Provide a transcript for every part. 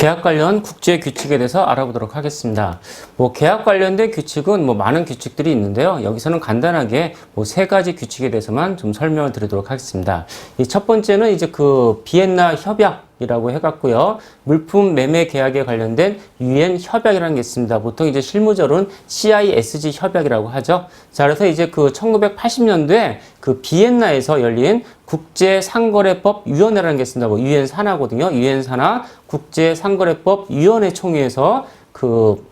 계약 관련 국제 규칙에 대해서 알아보도록 하겠습니다. 뭐 계약 관련된 규칙은 뭐 많은 규칙들이 있는데요. 여기서는 간단하게 뭐 세 가지 규칙에 대해서만 좀 설명을 드리도록 하겠습니다. 이 첫 번째는 이제 그 비엔나 협약 이라고 해갖고요. 물품 매매 계약에 관련된 유엔 협약이라는 게 있습니다. 보통 이제 실무적으로는 CISG 협약이라고 하죠. 자, 그래서 이제 그 1980년도에 그 비엔나에서 열린 국제상거래법 위원회라는 게 있습니다. 뭐 유엔 산하거든요. 유엔 산하 국제상거래법 위원회 총회에서 그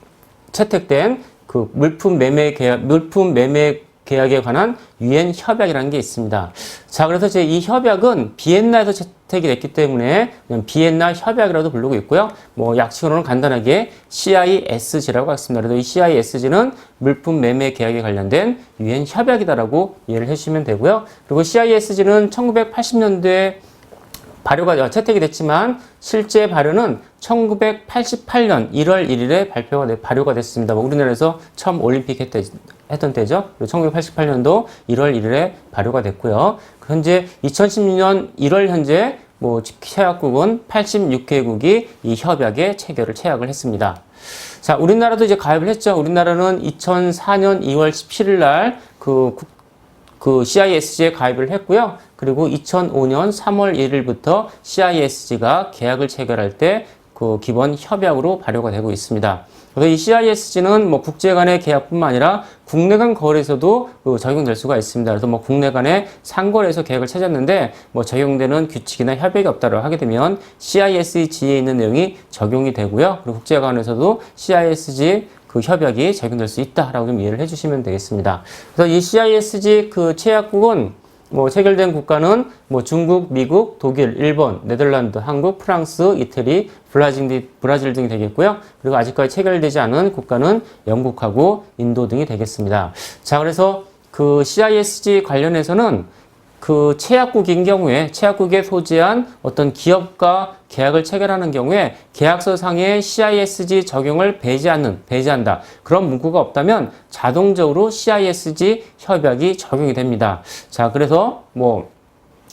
채택된 그 물품 매매 계약 물품 매매 계약에 관한 유엔 협약이라는 게 있습니다. 자, 그래서 이제 이 협약은 비엔나에서 채택이 됐기 때문에 그냥 비엔나 협약이라도 부르고 있고요. 뭐 약식으로는 간단하게 CISG라고 하겠습니다. 그래서 이 CISG는 물품 매매 계약에 관련된 유엔 협약이다라고 이해를 해주시면 되고요. 그리고 CISG는 1980년도에 발효가 채택이 됐지만 실제 발효는 1988년 1월 1일에 발표가 돼, 발효가 됐습니다. 뭐 우리나라에서 처음 올림픽 했대, 했던 때죠. 그리고 1988년도 1월 1일에 발효가 됐고요. 현재 2016년 1월 현재 뭐 체약국은 86개국이 이 협약에 체결을 체약을 했습니다. 자, 우리나라도 이제 가입을 했죠. 우리나라는 2004년 2월 17일 날그 그 CISG에 가입을 했고요. 그리고 2005년 3월 1일부터 CISG가 계약을 체결할 때 그 기본 협약으로 발효가 되고 있습니다. 그래서 이 CISG는 뭐 국제 간의 계약뿐만 아니라 국내 간 거래에서도 그 적용될 수가 있습니다. 그래서 뭐 국내 간의 상거래에서 계약을 찾았는데 뭐 적용되는 규칙이나 협약이 없다고 하게 되면 CISG에 있는 내용이 적용이 되고요. 그리고 국제 간에서도 CISG 그 협약이 적용될 수 있다라고 좀 이해를 해주시면 되겠습니다. 그래서 이 CISG 그 체약국은 뭐 체결된 국가는 뭐 중국, 미국, 독일, 일본, 네덜란드, 한국, 프랑스, 이태리, 브라질, 브라질 등이 되겠고요. 그리고 아직까지 체결되지 않은 국가는 영국하고 인도 등이 되겠습니다. 자, 그래서 그 CISG 관련해서는 그 체약국인 경우에 체약국에 소지한 어떤 기업과 계약을 체결하는 경우에 계약서 상의 CISG 적용을 배제하는 배제한다 그런 문구가 없다면 자동적으로 CISG 협약이 적용이 됩니다. 자 그래서 뭐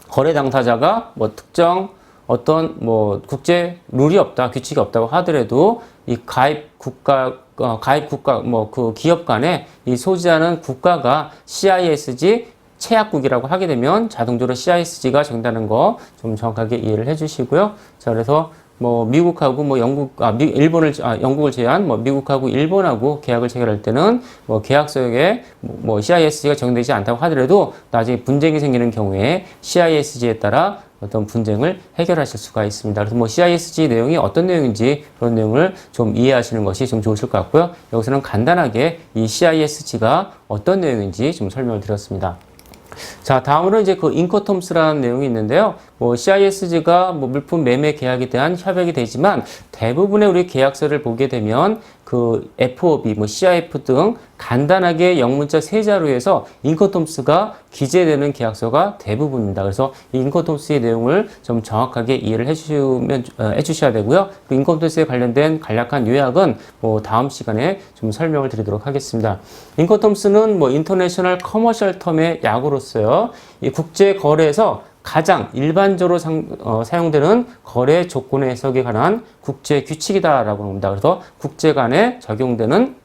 거래 당사자가 뭐 특정 어떤 뭐 국제 룰이 없다 규칙이 없다고 하더라도 이 가입 국가 어, 가입 국가 뭐 그 기업 간에 이 소지하는 국가가 CISG 체약국이라고 하게 되면 자동적으로 CISG가 적용되는 거 좀 정확하게 이해를 해주시고요. 자, 그래서 뭐 미국하고 뭐 영국 아 미, 일본을 아 영국을 제한 뭐 미국하고 일본하고 계약을 체결할 때는 뭐 계약서에 뭐 CISG가 적용되지 않다고 하더라도 나중에 분쟁이 생기는 경우에 CISG에 따라 어떤 분쟁을 해결하실 수가 있습니다. 그래서 뭐 CISG 내용이 어떤 내용인지 그런 내용을 좀 이해하시는 것이 좀 좋으실 것 같고요. 여기서는 간단하게 이 CISG가 어떤 내용인지 좀 설명을 드렸습니다. 자, 다음으로 이제 그 인코톰스라는 내용이 있는데요. 뭐 CISG가 뭐 물품 매매 계약에 대한 협약이 되지만 대부분의 우리 계약서를 보게 되면 그 FOB, 뭐 CIF 등 간단하게 영문자 세 자루에서 인코톰스가 기재되는 계약서가 대부분입니다. 그래서 이 인코톰스의 내용을 좀 정확하게 이해를 해주시면 어, 해주셔야 되고요. 그 인코톰스에 관련된 간략한 요약은 뭐 다음 시간에 좀 설명을 드리도록 하겠습니다. 인코톰스는 뭐 인터내셔널 커머셜 텀의 약으로서요. 이 국제 거래에서 가장 일반적으로 상, 어, 사용되는 거래 조건의 해석에 관한 국제 규칙이다라고 합니다. 그래서 국제 간에 적용되는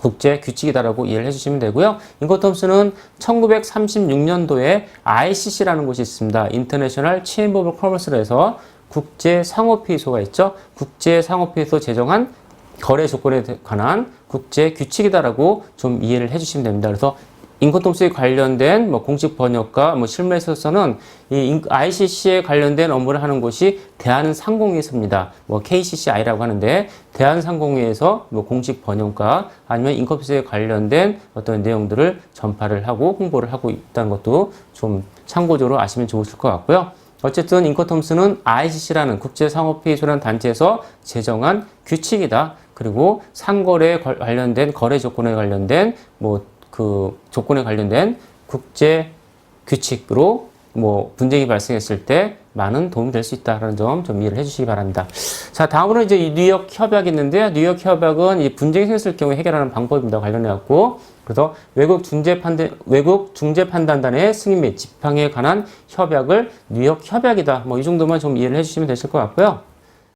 국제 규칙이다라고 이해를 해주시면 되고요. 인코텀스는 1936년도에 ICC라는 곳이 있습니다. 인터내셔널 체인버 오브 커머스에서 국제 상호피소가 있죠. 국제 상호피소 제정한 거래 조건에 관한 국제 규칙이다라고 좀 이해를 해주시면 됩니다. 그래서 인코톰스에 관련된 뭐 공식 번역과 뭐 실무에 있어서는 이 ICC에 관련된 업무를 하는 곳이 대한상공회에서입니다. 뭐 KCCI라고 하는데 대한상공회에서 뭐 공식 번역과 아니면 인코톰스에 관련된 어떤 내용들을 전파를 하고 홍보를 하고 있다는 것도 좀 참고적으로 아시면 좋으실 것 같고요. 어쨌든 인코톰스는 ICC라는 국제상호회의소라는 단체에서 제정한 규칙이다. 그리고 상거래에 관련된 거래 조건에 관련된 뭐 그 조건에 관련된 국제 규칙으로 뭐 분쟁이 발생했을 때 많은 도움이 될 수 있다는 점 좀 이해를 해주시기 바랍니다. 자, 다음으로 이제 이 뉴욕 협약이 있는데요. 뉴욕 협약은 이 분쟁이 생겼을 경우에 해결하는 방법입니다. 관련해 갖고 그래서 외국 중재 판단 외국 중재 판단단의 승인 및 지팡에 관한 협약을 뉴욕 협약이다. 뭐 이 정도만 좀 이해를 해주시면 되실 것 같고요.